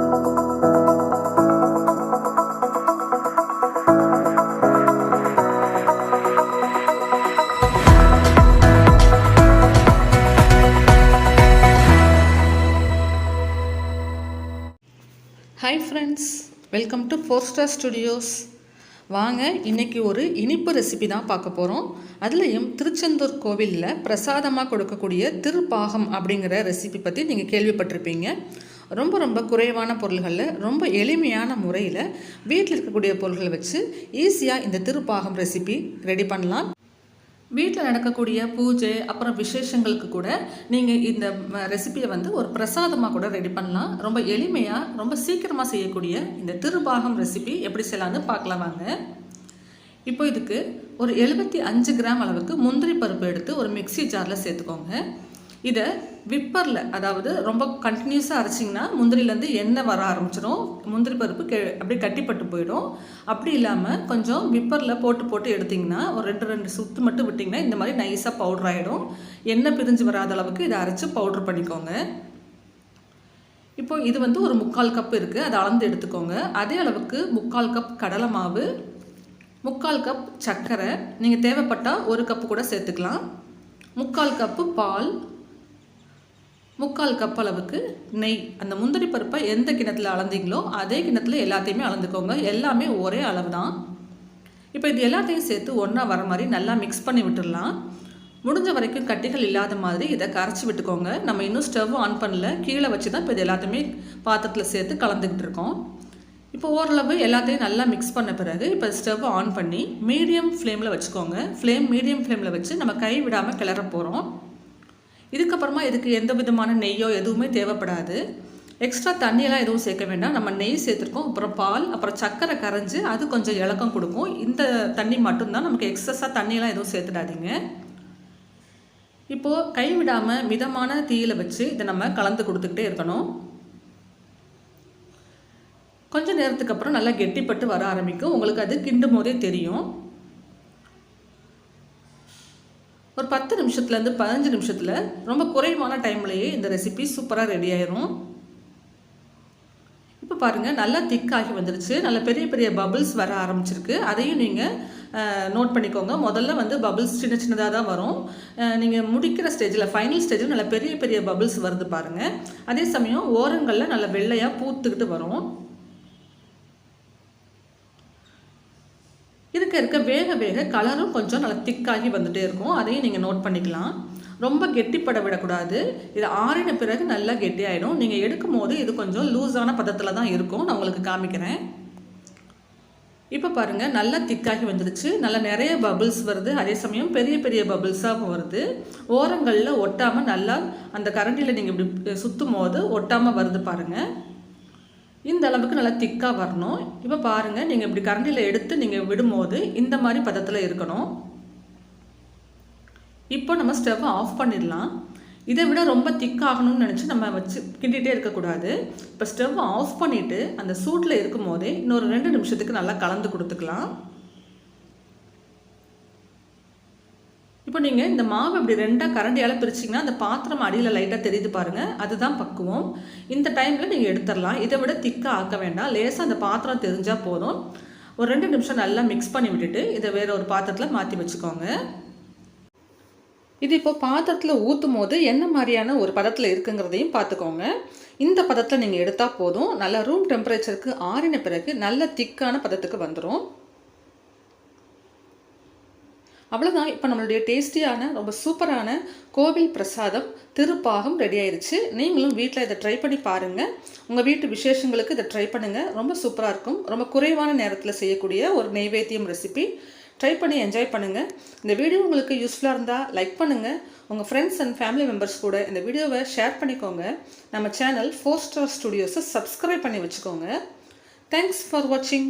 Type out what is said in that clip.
Hi friends welcome to four star studios வாங்க இன்னைக்கு ஒரு இனிப்பு ரெசிபி தான் பார்க்க போகிறோம் அதுலேயும் திருச்செந்தூர் கோவிலில் பிரசாதமாக கொடுக்கக்கூடிய திருப்பாகம் அப்படிங்கிற ரெசிபி பற்றி நீங்கள் கேள்விப்பட்டிருப்பீங்க. ரொம்ப ரொம்ப குறைவான பொருள்களில் ரொம்ப எளிமையான முறையில் வீட்டில் இருக்கக்கூடிய பொருள்களை வச்சு ஈஸியாக இந்த திருப்பாகம் ரெசிபி ரெடி பண்ணலாம். வீட்டில் நடக்கக்கூடிய பூஜை அப்புறம் விசேஷங்களுக்கு கூட நீங்கள் இந்த ரெசிபியை வந்து ஒரு பிரசாதமாக கூட ரெடி பண்ணலாம். ரொம்ப எளிமையாக ரொம்ப சீக்கிரமாக செய்யக்கூடிய இந்த திருபாகம் ரெசிபி எப்படி செய்யலாம்னு பார்க்கலாம் வாங்க. இப்போ இதுக்கு ஒரு எழுபத்தி அஞ்சு கிராம் அளவுக்கு முந்திரி பருப்பு எடுத்து ஒரு மிக்ஸி ஜாரில் சேர்த்துக்கோங்க. இதை விப்பரில் அதாவது ரொம்ப கண்டினியூஸாக அரைச்சிங்கன்னா முந்திரிலேருந்து எண்ணெய் வர ஆரம்பிச்சிடும் முந்திரி பருப்பு கெ அப்படியே கட்டிப்பட்டு போயிடும். அப்படி இல்லாமல் கொஞ்சம் விப்பரில் போட்டு போட்டு எடுத்திங்கன்னா ஒரு ரெண்டு ரெண்டு சுத்து மட்டும் விட்டிங்கன்னா இந்த மாதிரி நைஸாக பவுடர் ஆகிடும் எண்ணெய் பிரிஞ்சு வராத அளவுக்கு இதை அரைச்சி பவுட்ரு பண்ணிக்கோங்க. இப்போ இது வந்து ஒரு முக்கால் கப் இருக்குது அதை அளந்து எடுத்துக்கோங்க. அதே அளவுக்கு முக்கால் கப் கடலை மாவு முக்கால் கப் சர்க்கரை. நீங்கள் தேவைப்பட்டால் ஒரு கப்பு கூட சேர்த்துக்கலாம். முக்கால் கப்பு பால் முக்கால் கப் அளவுக்கு நெய். அந்த முந்திரி பருப்பை எந்த கிணத்துல அளந்தீங்களோ அதே கிணத்துல எல்லாத்தையுமே அளந்துக்கோங்க. எல்லாமே ஒரே அளவு தான் இப்போ இது எல்லாத்தையும் சேர்த்து ஒன்றா வர மாதிரி நல்லா மிக்ஸ் பண்ணி விட்டுடலாம் முடிஞ்ச வரைக்கும் கட்டிகள் இல்லாத மாதிரி இதை கரைச்சி விட்டுக்கோங்க. நம்ம இன்னும் ஸ்டவ் ஆன் பண்ணல. கீழே வச்சு தான் இப்போ இது எல்லாத்தையுமே பாத்திரத்தில் சேர்த்து கலந்துக்கிட்டு இருக்கோம். இப்போ ஓரளவு எல்லாத்தையும் நல்லா மிக்ஸ் பண்ண பிறகு இப்போ ஸ்டவ் ஆன் பண்ணி மீடியம் ஃப்ளேமில் வச்சுக்கோங்க. ஃப்ளேம் மீடியம் ஃப்ளேமில் வச்சு நம்ம கை விடாமல் கிளற போகிறோம் இதுக்கப்புறமா இதுக்கு எந்த விதமான நெய்யோ எதுவுமே தேவைப்படாது. எக்ஸ்ட்ரா தண்ணியெல்லாம் எதுவும் சேர்க்க வேண்டாம். நம்ம நெய் சேர்த்துருக்கோம். அப்புறம் பால் அப்புறம் சர்க்கரை கரைஞ்சி அது கொஞ்சம் இலக்கம் கொடுக்கும். இந்த தண்ணி மட்டும்தான் நமக்கு எக்ஸஸாக தண்ணியெல்லாம் எதுவும் சேர்த்துடாதீங்க. இப்போது கைவிடாமல் மிதமான தீயில் வச்சு இதை நம்ம கலந்து கொடுத்துக்கிட்டே இருக்கணும். கொஞ்சம் நேரத்துக்கு அப்புறம் நல்லா கெட்டிப்பட்டு வர ஆரம்பிக்கும். உங்களுக்கு அது கிண்டும் போதே தெரியும். ஒரு பத்து நிமிஷத்துலேருந்து பதினஞ்சு நிமிஷத்தில் ரொம்ப குறைவான டைம்லேயே இந்த ரெசிபி சூப்பராக ரெடி ஆயிரும். இப்போ பாருங்கள் நல்லா திக்காகி வந்துருச்சு. நல்ல பெரிய பெரிய பபுள்ஸ் வர ஆரம்பிச்சிருக்கு. அதையும் நீங்கள் நோட் பண்ணிக்கோங்க. முதல்ல வந்து பபுள்ஸ் சின்ன சின்னதாக தான் வரும். நீங்கள் முடிக்கிற ஸ்டேஜில் ஃபைனல் ஸ்டேஜில் நல்ல பெரிய பெரிய பபுள்ஸ் வருது பாருங்கள் அதே சமயம் ஓரங்களில் நல்ல வெள்ளையாக பூத்துக்கிட்டு வரும். வேக வேக கலரும் கொஞ்சம் நல்லா திக்காகி வந்துகிட்டே இருக்கும். அதையும் நீங்கள் நோட் பண்ணிக்கலாம். ரொம்ப கெட்டிப்பட விடக்கூடாது. இது ஆறின பிறகு நல்லா கெட்டியாயிடும் நீங்கள் எடுக்கும் போது இது கொஞ்சம் லூஸான பதத்தில் தான் இருக்கும். நான் உங்களுக்கு காமிக்கிறேன். இப்போ பாருங்கள் நல்லா திக்காகி வந்துடுச்சு நல்லா நிறைய பபுள்ஸ் வருது. அதே சமயம் பெரிய பெரிய பபுள்ஸாகவும் வருது. ஓரங்களில் ஒட்டாமல் நல்லா அந்த கரண்டியில் நீங்கள் இப்படி சுற்றும் போது ஒட்டாமல் வருது பாருங்கள் இந்த அளவுக்கு நல்லா திக்காக வரணும். இப்போ பாருங்கள் நீங்கள் இப்படி கரண்டியில் எடுத்து நீங்கள் விடும்போது இந்த மாதிரி பதத்தில் இருக்கணும். இப்போ நம்ம ஸ்டவ்வை ஆஃப் பண்ணிடலாம். இதை விட ரொம்ப திக்காகணும்னு நினச்சி நம்ம வச்சு கிண்டிகிட்டே இருக்கக்கூடாது. இப்போ ஸ்டவ் ஆஃப் பண்ணிவிட்டு அந்த சூட்டில் இருக்கும் போதே இன்னொரு ரெண்டு நிமிஷத்துக்கு நல்லா கலந்து கொடுத்துக்கலாம். இப்போ நீங்கள் இந்த மாவு இப்படி ரெண்டாக கரண்டியால் பிரிச்சிங்கன்னா அந்த பாத்திரம் அடியில் லைட்டாக தெரியுது பாருங்கள் அதுதான் பக்குவம். இந்த டைமில் நீங்கள் எடுத்துடலாம். இதை விட திக்காக ஆக்க வேண்டாம். லேசாக அந்த பாத்திரம் தெரிஞ்சால் போதும். ஒரு ரெண்டு நிமிஷம் நல்லா மிக்ஸ் பண்ணி விட்டுட்டு இதை வேறு ஒரு பாத்திரத்தில் மாற்றி வச்சுக்கோங்க. இது இப்போ பாத்திரத்தில் ஊற்றும் போது என்ன மாதிரியான ஒரு பதத்தில் இருக்குங்கிறதையும் பார்த்துக்கோங்க இந்த பதத்தில் நீங்கள் எடுத்தால் போதும். நல்லா ரூம் டெம்பரேச்சருக்கு ஆறின பிறகு நல்ல திக்கான பதத்துக்கு வந்துடும் அவ்வளோதான் இப்போ நம்மளுடைய டேஸ்டியான ரொம்ப சூப்பரான கோவில் பிரசாதம் திருப்பாகம் ரெடி ஆயிடுச்சு நீங்களும் வீட்டில் இதை ட்ரை பண்ணி பாருங்கள் உங்கள் வீட்டு விசேஷங்களுக்கு இதை ட்ரை பண்ணுங்கள் ரொம்ப சூப்பராக இருக்கும். ரொம்ப குறைவான நேரத்தில் செய்யக்கூடிய ஒரு நெய்வேத்தியம் ரெசிபி ட்ரை பண்ணி என்ஜாய் பண்ணுங்கள் இந்த வீடியோ உங்களுக்கு யூஸ்ஃபுல்லாக இருந்தால் லைக் பண்ணுங்கள் உங்கள் ஃப்ரெண்ட்ஸ் அண்ட் ஃபேமிலி மெம்பர்ஸ் கூட இந்த வீடியோவை ஷேர் பண்ணிக்கோங்க. நம்ம சேனல் ஃபோர் ஸ்டார் ஸ்டுடியோஸை சப்ஸ்கிரைப் பண்ணி வச்சுக்கோங்க. தேங்க்ஸ் ஃபார் வாட்சிங்